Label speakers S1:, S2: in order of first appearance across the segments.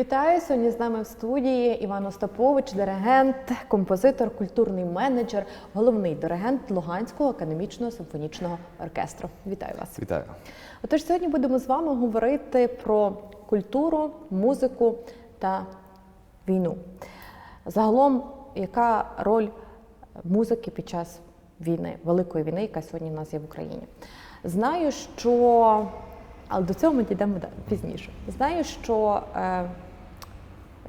S1: Вітаю сьогодні з нами в студії Іван Остапович, диригент, композитор, культурний менеджер, головний диригент Луганського академічного симфонічного оркестру. Вітаю вас.
S2: Вітаю.
S1: Отож, сьогодні будемо з вами говорити про культуру, музику та війну. Загалом, яка роль музики під час війни, великої війни, яка сьогодні в нас є в Україні? Знаю, що але до цього ми дійдемо пізніше. Знаю, що е,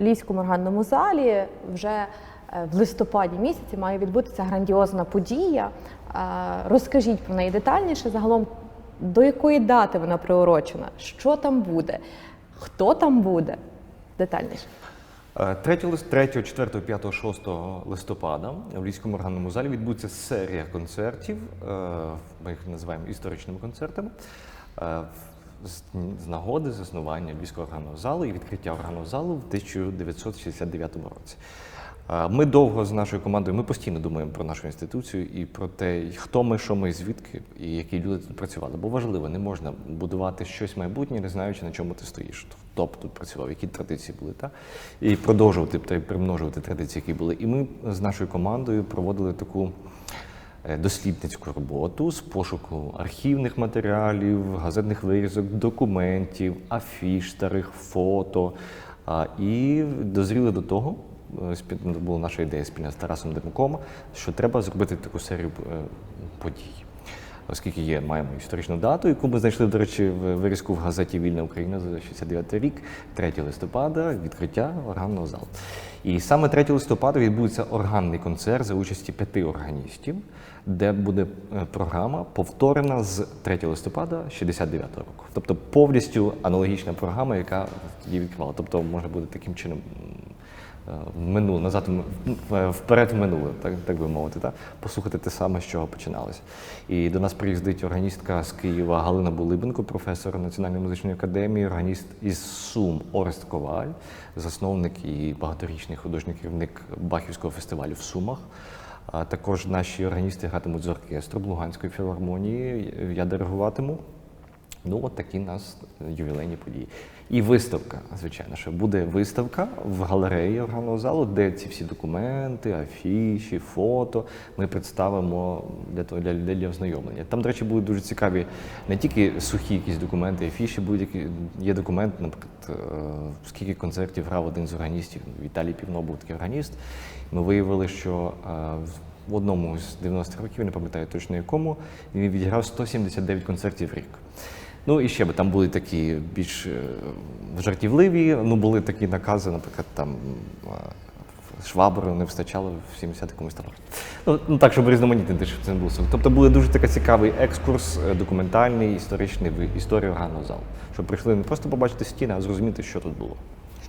S1: Львівському органному залі вже е, в листопаді місяці має відбутися грандіозна подія. Е, розкажіть про неї детальніше. Загалом, до якої дати вона приурочена? Що там буде? Хто там буде? Детальніше.
S2: 3, 3, 4, 5, 6 листопада в Львівському органному залі відбудеться серія концертів. е, Ми їх називаємо історичними концертами. З- нагоди заснування Львівського органного залу і відкриття органного залу в 1969 році. Ми довго з нашою командою, ми постійно думаємо про нашу інституцію і про те, хто ми, що ми, звідки і які люди тут працювали. Бо важливо, не можна будувати щось майбутнє, не знаючи, на чому ти стоїш. Хто б тут працював, які традиції були, та? і продовжувати та примножувати традиції, які були. І ми з нашою командою проводили таку дослідницьку роботу з пошуку архівних матеріалів, газетних вирізок, документів, афіш старих, фото. І дозріли до того, е, ну, була наша ідея спільна з Тарасом Демуком, що треба зробити таку серію е, подій. Оскільки є, маємо історичну дату, яку ми знайшли, до речі, в вирізку в газеті Вільна Україна за 69 рік, 3 листопада, відкриття органного залу. І саме 3 листопада відбудеться органний концерт за участі п'яти органістів, де буде е, програма повторена з 3 листопада 69 року. Тобто повністю аналогічна програма, яка її відкривала. Тобто може бути таким чином е, в минуле, назад в- вперед в минуле, так, так би мовити, так? послухати те саме, з чого починалося. І до нас приїздить органістка з Києва Галина Булибенко, професор Національної музичної академії, органіст із Сум Орест Коваль, засновник і багаторічний художній керівник Бахівського фестивалю в Сумах. А також наші органісти гратимуть з оркестром Луганської філармонії. Я диригуватиму. Ну, от такі у нас ювілейні події. І виставка, звичайно, що буде виставка в галереї органного залу, де ці всі документи, афіші, фото ми представимо для того для людей для ознайомлення. Там, до речі, будуть дуже цікаві не тільки сухі якісь документи, афіші, будуть які є документ, наприклад, е, скільки концертів грав один з органістів. Віталій Півно був такий органіст. Ми виявили, що е, в одному з 90-х років, не пам'ятаю точно якому, він відіграв 179 концертів в рік. Ну і ще би там були такі більш е, жартівливі, ну були такі накази, наприклад, там швабру не вистачало в 70 якомусь там. Ну, ну так, щоб різноманітнити, щоб це не було. Тобто буде дуже такий цікавий екскурс, е, документальний, історичний в історію органного залу. Щоб прийшли не просто побачити стіни, а зрозуміти, що тут було.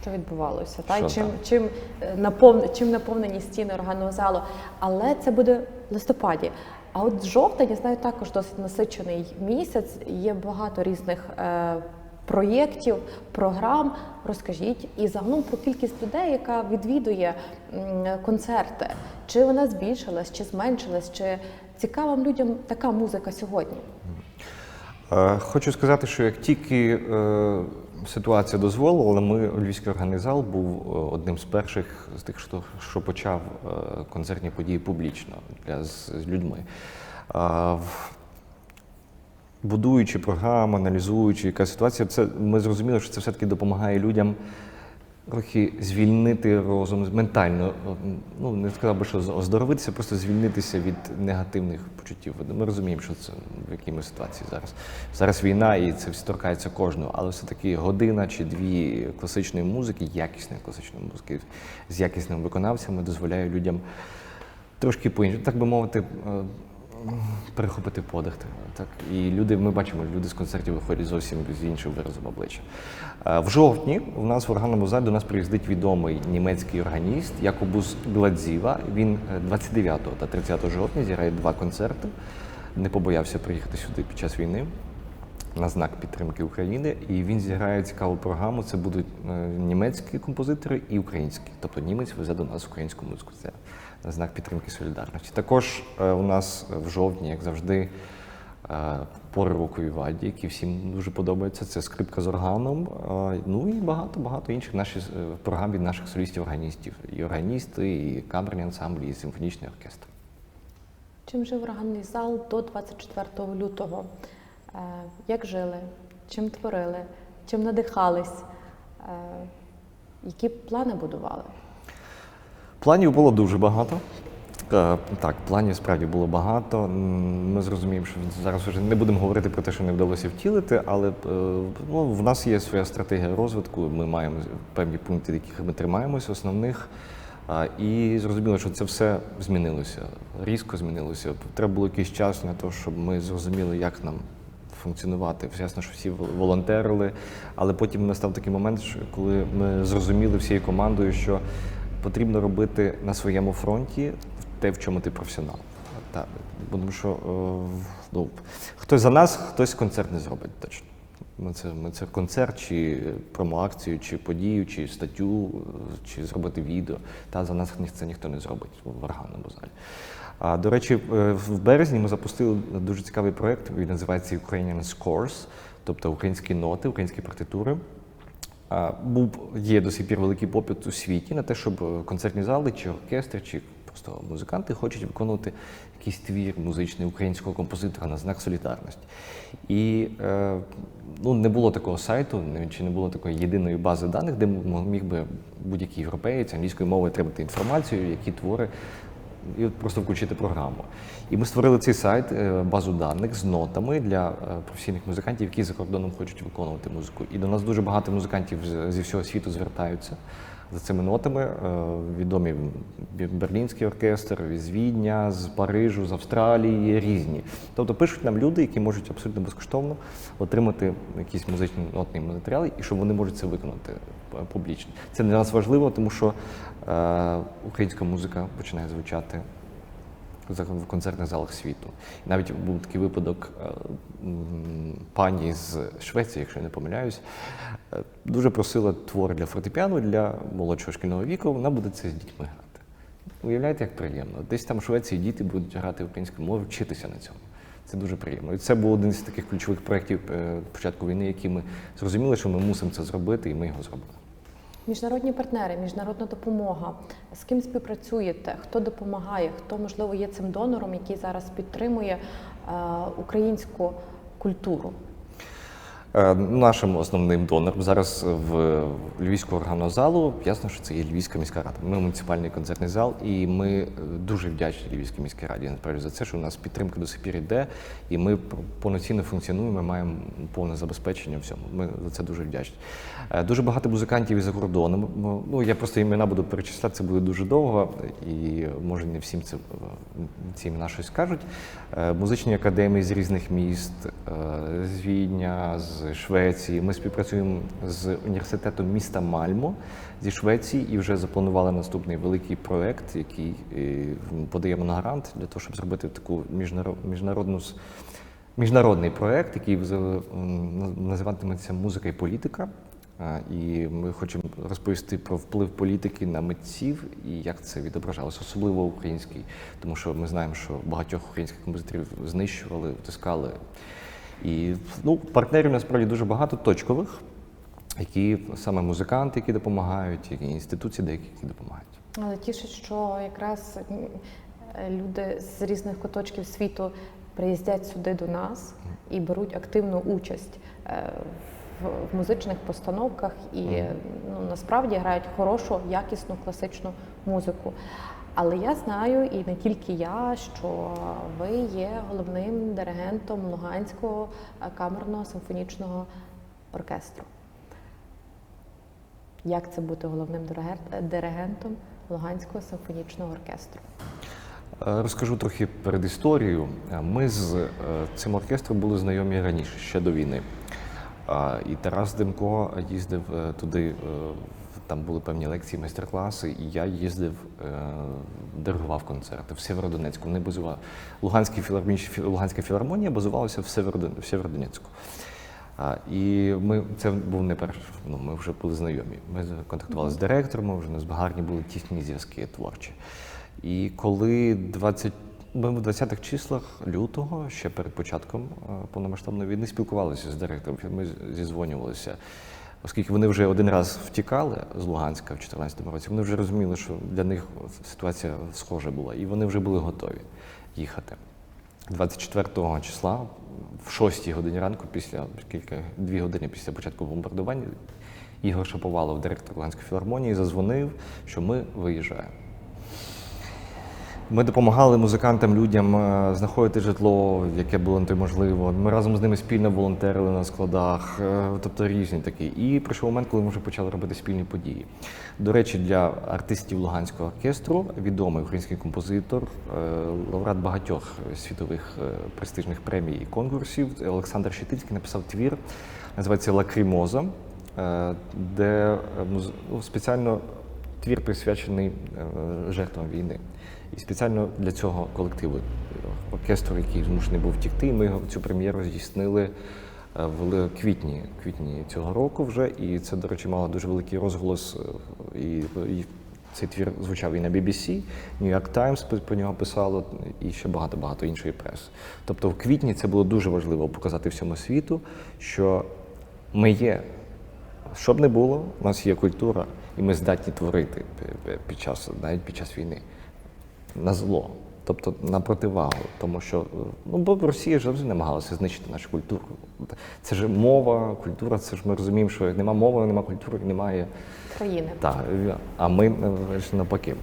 S1: Що відбувалося? Та?
S2: Що
S1: чим,
S2: там?
S1: чим, е, напов... чим наповнені стіни органного залу. Але це буде в листопаді. А от жовтень, я знаю, також досить насичений місяць. Є багато різних е, проєктів, програм. Розкажіть і загалом про кількість людей, яка відвідує концерти. Чи вона збільшилась, чи зменшилась, чи цікава людям така музика сьогодні?
S2: Е, Хочу сказати, що як тільки е, ситуація дозволила, ми Львівський організал був е, одним з перших з тих, що, що почав е, концертні події публічно для з, з людьми. А, в- Будуючи програму, аналізуючи, яка ситуація, це ми зрозуміли, що це все-таки допомагає людям трохи звільнити розум ментально. Ну не сказав би, що оздоровитися, просто звільнитися від негативних почуттів. Ми розуміємо, що це в якій ми ситуації зараз. Зараз війна, і це торкається кожного, але все-таки година чи дві класичної музики, якісної класичної музики з якісними виконавцями дозволяє людям трошки по іншому, так би мовити. Е, Перехопити подих. Так. І люди, ми бачимо, люди з концертів виходять зовсім з іншим виразом обличчя. Е, В жовтні у нас в органному залі до нас приїздить відомий німецький органіст Якобус Гладзіва. Він е, 29 та 30 жовтня зіграє два концерти. Не побоявся приїхати сюди під час війни на знак підтримки України. І він зіграє цікаву програму. Це будуть е, німецькі композитори і українські. Тобто німець везе до нас українську музику. Це на знак підтримки солідарності. Також е, у нас в жовтні, як завжди, е, пори року Вівальді, які всім дуже подобаються. Це скрипка з органом. е, Ну і багато багато інших наші е, програм від наших солістів-органістів. І органісти, і камерні ансамблі, і симфонічний оркестр.
S1: Чим жив органний зал до 24 лютого? Е, Як жили? Чим творили? Чим надихались? Е, Які плани будували?
S2: Планів було дуже багато. Е, Так, планів справді було багато. Ми зрозуміємо, що зараз вже не будемо говорити про те, що не вдалося втілити, але е, ну, в нас є своя стратегія розвитку. Ми маємо певні пункти, яких ми тримаємося, основних. І зрозуміло, що це все змінилося, різко змінилося. Треба було якийсь час на те, щоб ми зрозуміли, як нам функціонувати. Ясно, що всі волонтерили, але потім настав такий момент, коли ми зрозуміли всією командою, що потрібно робити на своєму фронті те, в чому ти професіонал. Так, тому що е, ну, хтось за нас, хтось концерт не зробить точно. Ми це, ми це концерт, чи промоакцію, чи подію, чи статтю, чи зробити відео. Та за нас це ніхто не зробить в органному залі. А до речі, е, в березні ми запустили дуже цікавий проєкт. Він називається Ukrainian Scores, тобто українські ноти, українські партитури. Був є до сих пір великий попит у світі на те, щоб концертні зали, чи оркестри, чи просто музиканти хочуть виконувати якийсь твір музичний українського композитора на знак солідарності. І е, ну, не було такого сайту, чи не було такої єдиної бази даних, де міг би будь-який європеєць англійською мовою отримати інформацію, які твори і просто включити програму. І ми створили цей сайт, е, базу даних з нотами для е, професійних музикантів, які за кордоном хочуть виконувати музику. І до нас дуже багато музикантів зі всього світу звертаються за цими нотами. Е, Відомі Берлінський оркестр з Відня, з Парижу, з Австралії, різні. Тобто пишуть нам люди, які можуть абсолютно безкоштовно отримати якісь музичні нотні матеріали, і що вони можуть це виконати е, публічно. Це для нас важливо, тому що е, українська музика починає звучати в концертних залах світу. І навіть був такий випадок е, пані з Швеції, якщо я не помиляюсь, е, дуже просила твори для фортепіано для молодшого шкільного віку, вона буде це з дітьми грати. Уявляєте, як приємно. Десь там в Швеції діти будуть грати українською мовою, вчитися на цьому. Це дуже приємно. І це був один з таких ключових проєктів е, початку війни, які ми зрозуміли, що ми мусимо це зробити, і ми його зробили.
S1: Міжнародні партнери, міжнародна допомога. З ким співпрацюєте? Хто допомагає? Хто можливо є цим донором, який зараз підтримує е, українську культуру?
S2: Е, Нашим основним донором зараз в Львівського органного залу ясно, що це є Львівська міська рада. Ми муніципальний концертний зал, і ми е, дуже вдячні Львівській міській раді насправді за це, що у нас підтримка до сих пір йде, і ми повноцінно функціонуємо, ми маємо повне забезпечення всьому. Ми за це дуже вдячні. Е, Дуже багато музикантів із-за кордону. Ну, Ну я просто імена буду перечисляти, це буде дуже довго, і може не всім це ці імена щось скажуть. Музичні академії з різних міст, з Відня, з Швеції. Ми співпрацюємо з університетом міста Мальмо зі Швеції і вже запланували наступний великий проект, який е, подаємо на грант для того, щоб зробити таку міжнаро- міжнародну міжнародний проект, який називатиметься Музика і політика. І ми хочемо розповісти про вплив політики на митців і як це відображалося, особливо український, тому що ми знаємо, що багатьох українських композиторів знищували, втискали. І ну, партнерів насправді дуже багато точкових, які саме музиканти, які допомагають, які інституції, деякі які допомагають.
S1: Але тішить, що якраз е, люди з різних куточків світу приїздять сюди до нас і беруть активну участь е, в, в музичних постановках і ну, насправді грають хорошу, якісну класичну музику. Але я знаю, і не тільки я, що ви є головним диригентом Луганського е, камерного симфонічного оркестру. Як це бути головним диригентом Луганського симфонічного оркестру?
S2: Е, Розкажу трохи перед історією. Е, Ми з цим оркестром були знайомі раніше, ще до війни. І Тарас Демко їздив туди, е, там були певні лекції, майстер-класи, і я їздив, е, диригував концерти в Сєвєродонецьку. Вони базували Луганський філармонічний- Луганська філармонія базувалася в Сєвєродон- Сєвєродонецьку. А, І ми це був не перший, ну ми вже були знайомі. Ми контактували з директором, вже у нас гарні були тісні зв'язки творчі. І коли 20, Ми в 20-х числах лютого, ще перед початком е, повномасштабної війни, спілкувалися з директором. Ми зізвонювалися. Оскільки вони вже один раз втікали з Луганська в 2014 році, вони вже розуміли, що для них ситуація схожа була, і вони вже були готові їхати. 24 числа, в 6 годині ранку, після кілька дві години після початку бомбардування, Ігор Шаповалов, директор Луганської філармонії, зазвонив, що ми виїжджаємо. Ми допомагали музикантам, людям е, знаходити житло, яке було на те можливо. Ми разом з ними спільно волонтерили на складах, е, тобто різні такі. І прийшов момент, коли ми вже почали робити спільні події. До речі, для артистів Луганського оркестру відомий український композитор, е, лауреат багатьох світових престижних премій і конкурсів Олександр Щетинський написав твір, називається Лакрімоза, е, де ну, спеціально твір присвячений жертвам війни. І спеціально для цього колективу оркестру, який змушений був втікти. Ми цю прем'єру здійснили е, в квітні, квітні цього року вже. І це, до речі, мало дуже великий розголос. е, І, і цей твір звучав і на BBC, New York Times про- нього писало, і ще багато-багато іншої преси. Тобто в квітні це було дуже важливо показати всьому світу, що ми є що б не було, у нас є культура, і ми здатні творити пі- пі- під час, навіть під час війни. На зло. Тобто на противагу. Тому що е, ну, бо Росія ж завжди намагалася знищити нашу культуру. Це ж мова, культура, це ж ми розуміємо, що як нема мови, нема культури, немає
S1: країни.
S2: так, а ми е, ж навпаки.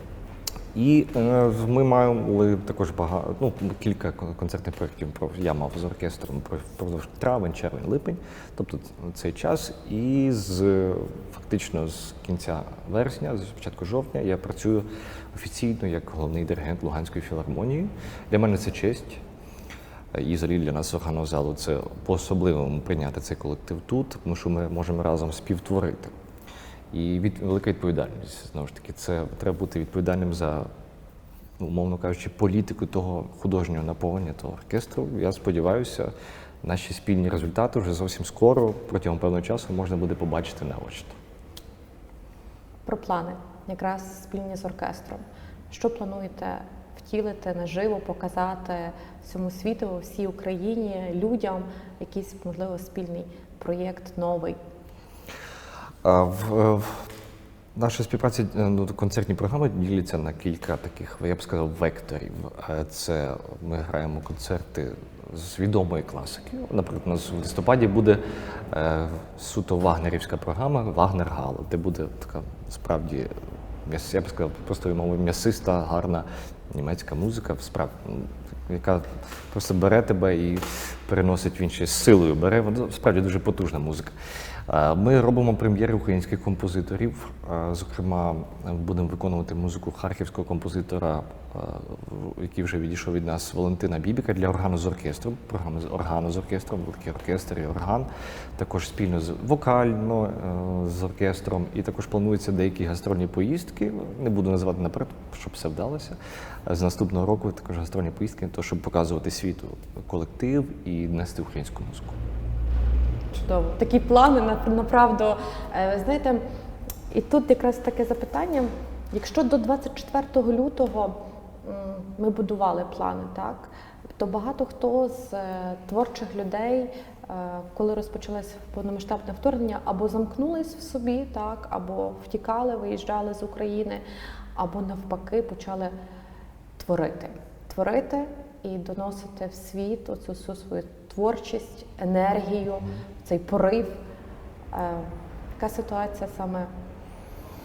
S2: І е, ми мали також багато, ну, кілька концертних проєктів про я мав з оркестром про впродовж травень, червень, липень, тобто цей час. І з фактично з кінця вересня, з початку жовтня, я працюю офіційно як головний диригент Луганської філармонії. Для мене це честь. І взагалі для нас органного залу це по-особливому прийняти цей колектив тут, тому що ми можемо разом співтворити. І від, велика відповідальність знову ж таки. Це треба бути відповідальним за, ну, умовно кажучи, політику того художнього наповнення того оркестру. Я сподіваюся, наші спільні результати вже зовсім скоро, протягом певного часу, можна буде побачити наочно.
S1: Про плани, якраз спільні з оркестром. Що плануєте втілити наживо, показати всьому світу, всій Україні, людям, якийсь, можливо, спільний проєкт новий?
S2: А в, е, в наша співпраця е, ну, концертні програми діляться на кілька таких, я б сказав, векторів. Е, Це ми граємо концерти з відомої класики. Наприклад, у нас в листопаді буде е, суто вагнерівська програма Вагнер Гало, де буде така справді я б сказав, просто мовою м'ясиста, гарна німецька музика, справді, яка просто бере тебе і переносить в інші силою. Бере справді дуже потужна музика. Е, Ми робимо прем'єри українських композиторів. Е, Зокрема, будемо виконувати музику харківського композитора, е, який вже відійшов від нас Валентина Бібіка для органу з оркестром. Програми з органу з оркестром, великий оркестр і орган. Також спільно з вокально з оркестром. І також плануються деякі гастрольні поїздки. Не буду називати наперед, щоб все вдалося. З наступного року також гастрольні поїздки, то щоб показувати світу колектив і нести українську музику.
S1: Чудово. Такі плани на- направду. Е, Знаєте, і тут якраз таке запитання. Якщо до 24 лютого ми будували плани, так, то багато хто з е, творчих людей, е, коли розпочалось повномасштабне вторгнення, або замкнулись в собі, так, або втікали, виїжджали з України, або навпаки почали творити. Творити і доносити в світ оцю всю свою творчість, енергію, цей порив. Е, Яка ситуація саме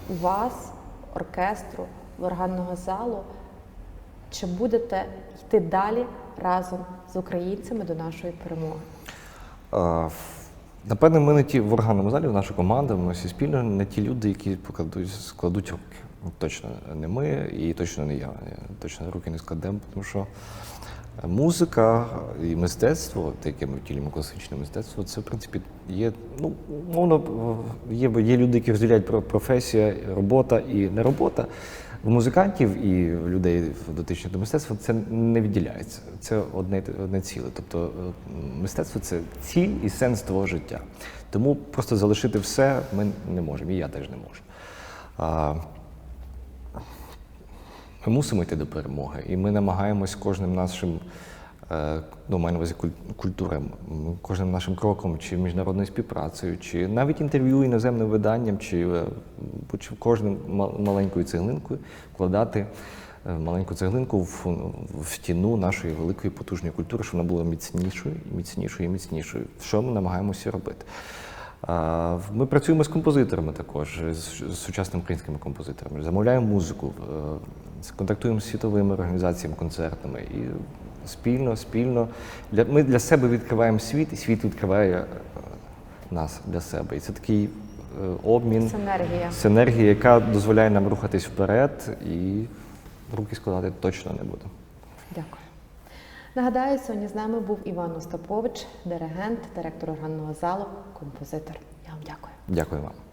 S1: у вас, оркестру, органного залу? Чи будете йти далі разом з українцями до нашої перемоги?
S2: Е, Напевне, ми не ті в органному залі, в наша команда, ми всі спільно не ті люди, які покладуть, складуть руки. Точно не ми і точно не я. Точно руки не складемо, тому що музика і мистецтво, те, яке ми втілюємо класичне мистецтво, це в принципі є. Ну, мовно, є, є люди, які розділяють про професія, робота і не робота. В музикантів і людей дотичних до мистецтва це не відділяється. Це одне, одне ціле. Тобто е, мистецтво це ціль і сенс твого життя. Тому просто залишити все ми не можемо, і я теж не можу. Ми мусимо йти до перемоги, і ми намагаємось кожним нашим. е, Ну, маю на увазі куль- культури, м, кожним нашим кроком, чи міжнародною співпрацею, чи навіть інтерв'ю іноземним виданням, чи е, кожним ма- маленькою цеглинкою вкладати е, маленьку цеглинку в, в стіну нашої великої потужної культури, щоб вона була міцнішою, міцнішою і міцнішою. Що ми намагаємося робити? Ми працюємо з композиторами також, з сучасними українськими композиторами, замовляємо музику, е, контактуємо з світовими організаціями концертними і спільно, спільно для ми для себе відкриваємо світ, і світ відкриває е, нас для себе. І це такий е, обмін,
S1: Синергія.
S2: синергія, яка дозволяє нам рухатись вперед, і руки складати точно не буде.
S1: Дякую. Нагадаю, сьогодні з нами був Іван Остапович, диригент, директор органного залу, композитор. Я вам дякую.
S2: Дякую вам.